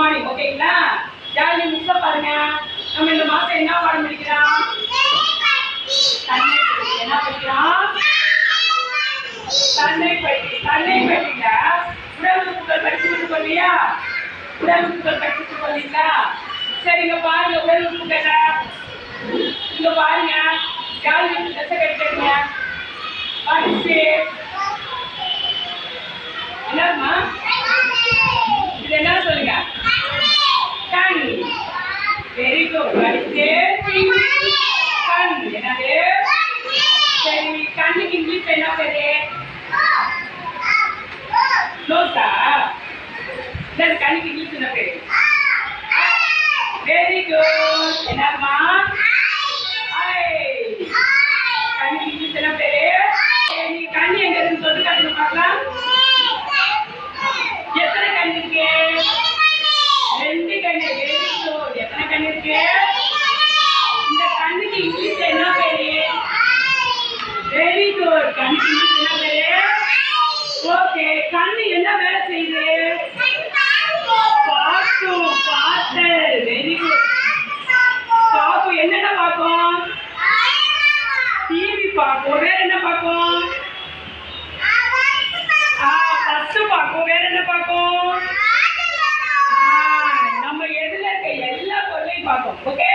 Morning ஓகேங்களா jolly மிஸ்ஸ பாருங்க. நம்ம இந்த மாசம் என்ன பாடம் படிக்கிறோம்? தன்னை பற்றி என்ன படிக்கிறோம்? தன்னை பற்றி தன்னை பற்றில உடல் புகழ் படிச்சுட்டு போலியா உடல் புகழ் படிச்சுட்டு போலீங்களா சரிங்க பாருங்க உடல் புகழ இங்க பாருங்க ஜாலி மிஸ் கிடைக்கிறீங்க படிச்சு என்னம்மா இது என்ன சொல்லுங்க? கண் வெரி குட் பார்ப்போம். வேற என்ன பார்ப்போம்? ஆ பத்து பார்க்கும் வேற என்ன பார்ப்போம்? ஆ, நம்ம எதுல இருக்க எல்லா பொருளையும் பார்ப்போம். ஓகே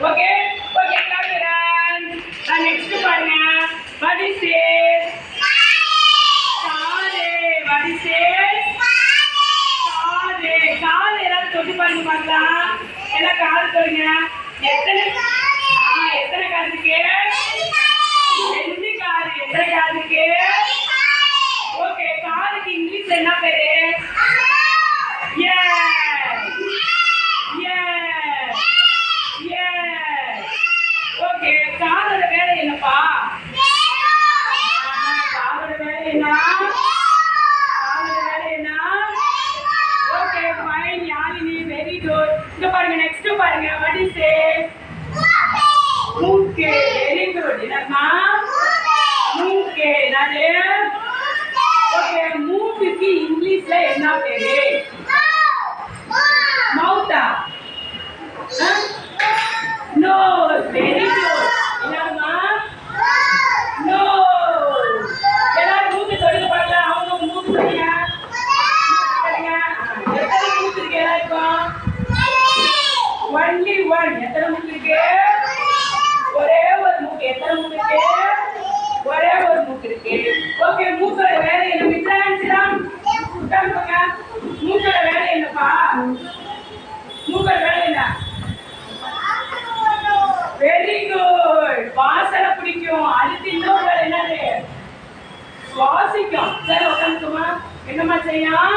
ஓகே ஓகே காட்டுறேன் நான் நெக்ஸ்ட் பாருங்க. வடிசே இஸ் வடிசே வாட் இஸ் காது எல்லாரும் தொட்டு பாருங்க பார்க்கலாம். எல்லாம் காது சொல்லுங்க எத்தனை ஆ எத்தனை காது இருக்கு? காது எத்தனை ஓகே காதுக்கு இங்கிலீஷ்ல என்ன பேரு? Yes. Yes. வேலை என்னப்பா? ஆ, வேலை என்ன? காதோட வேலை என்ன? Okay fine Yazhini very good இங்க பாருங்க நெக்ஸ்ட் பாருங்க வாட் இஸ் மூக்கு வெரி குட் என்னம்மா மூக்கு என்னது ஓகே மூக்குக்கு இங்கிலீஷ்ல என்ன பேரு மவுத்தா நோ வெரி குட் என்னம்மா நோ எல்லாரும் மூக்கு தொடுங்க பார்க்கலாம் அவங்க மூக்கு தொடுங்க தொடுங்க. எத்தனை மூக்கு இருக்கு எல்லாருக்கும் ஒன்லி ஒன் எத்தனை மூக்கு இருக்கு? ஒரே ஒரு மூக்கு. எத்தனை மூக்கு இருக்கு? ஒரே ஒரு மூக்கு இருக்கு. ஓகே மூக்கோட வேலை என்ன? மித்ரான்சிராம் உட்காந்துக்கோங்க மூக்கோட வேலை என்னப்பா? மூக்கோட வேலை என்ன? வெரி குட் வாசனை பிடிக்கும். அடுத்து இன்னொரு வேலை என்னது? சுவாசிக்கும். சரி உட்காந்துக்குமா என்னம்மா செய்யும்?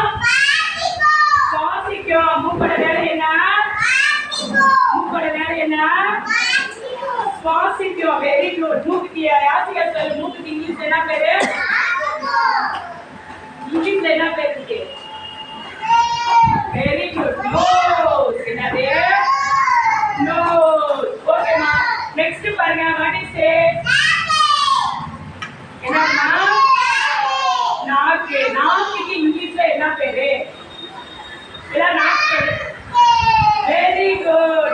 சுவாசிக்கும். மூக்கோட வேலை என்ன மூக்கோட வேலை என்ன சுவாசிக்கும் வெரி குட் மூக்குக்கு யாசிகா சொல்லு மூக்குக்கு இங்கிலீஷ் என்ன பேரு இங்கிலீஷ்ல என்ன பேர் இருக்கு வெரி குட் நோஸ் என்னது நோஸ் ஓகேமா நெக்ஸ்ட் பாருங்க வாட் இஸ் என்னம்மா நாக்கு நாக்குக்கு இங்கிலீஷ்ல என்ன பேரு எல்லாம் நாக்கு வெரி குட்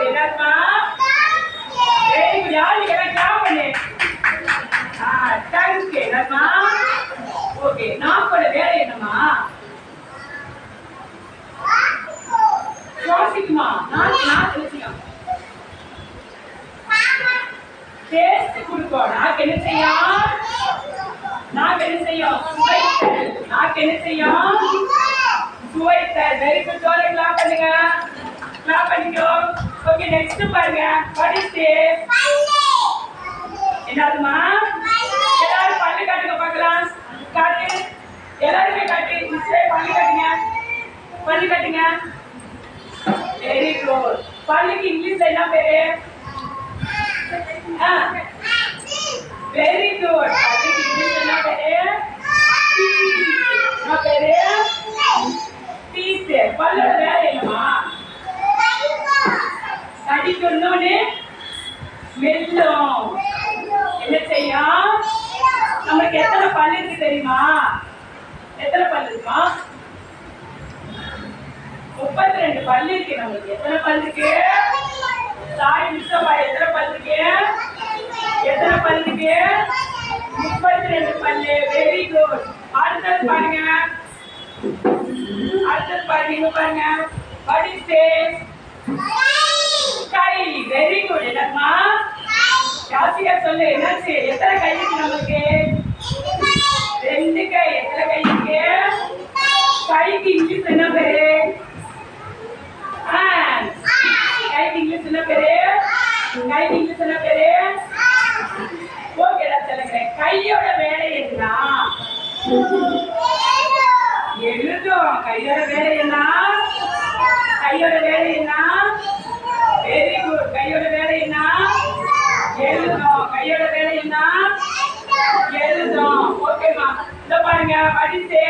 நாக்கோட வேலை என்னம்மா? சுவாசிக்குமா நாக்கு நாக்கு விஷயம். டேஸ்ட் கொடுக்கும் நாக்கு என்ன செய்யும்? நாக்கு என்ன செய்யும்? நாக்கு என்ன செய்யும்? சுவைத்தல் வெரி குட் ஜோரை கிளாப் பண்ணுங்க. கிளாப் பண்ணிக்கோ. ஓகே நெக்ஸ்ட் பாருங்க. வாட் இஸ் என்னதுமா எல்லாரும் பல்லு காட்டுங்க பார்க்கலாம் காட்டு எல்லாருமே காட்டு மிஸ்ஸே பல்லு காட்டுங்க பல்லு காட்டுங்க வெரி குட் பல்லுக்கு இங்கிலீஷ்ல என்ன பேரு வெரி குட் பல்லுக்கு இங்கிலீஷ்ல என்ன பேரு என்ன பேரு டீத் பல்லோட வேலை என்னமா கடிக்கணும்னு மெல்லும் என்ன செய்யும் நமக்கு எத்தனை பல்லு இருக்கு தெரியுமா எத்தனை பல் இருக்குமா? முப்பத்தி ரெண்டு பல் இருக்கு நம்மளுக்கு. எத்தனை பல் இருக்கு? சாரி மிஸ்ஸப்பா எத்தனை பல் இருக்கு? எத்தனை பல் இருக்கு? முப்பத்தி ரெண்டு பல்லு வெரி குட் அடுத்தது பாருங்க. அடுத்தது பாருங்க பாருங்க. what is கை. வெரி குட் என்னம்மா? ஜாஸ்தியா சொல்லு. என்னாச்சு? எத்தனை கை இருக்கு நம்மளுக்கு ரெண்டு கை எத்தனை கை இருக்கு கைக்கு இங்கிலீஷ் என்ன பேரு Hands. கைக்கு இங்கிலீஷ் என்ன பேரு கைக்கு இங்கிலீஷ் என்ன பேரு ஓகேடா சொல்லுங்க கையோட வேலை என்ன எழுதும். கையோட வேலை என்ன கையோட வேலை என்ன வெரி குட் கையோட வேலை என்ன எழுதும். கையோட வேலை என்ன எழுதும். ஓகேமா இந்த பாருங்க. படிச்சு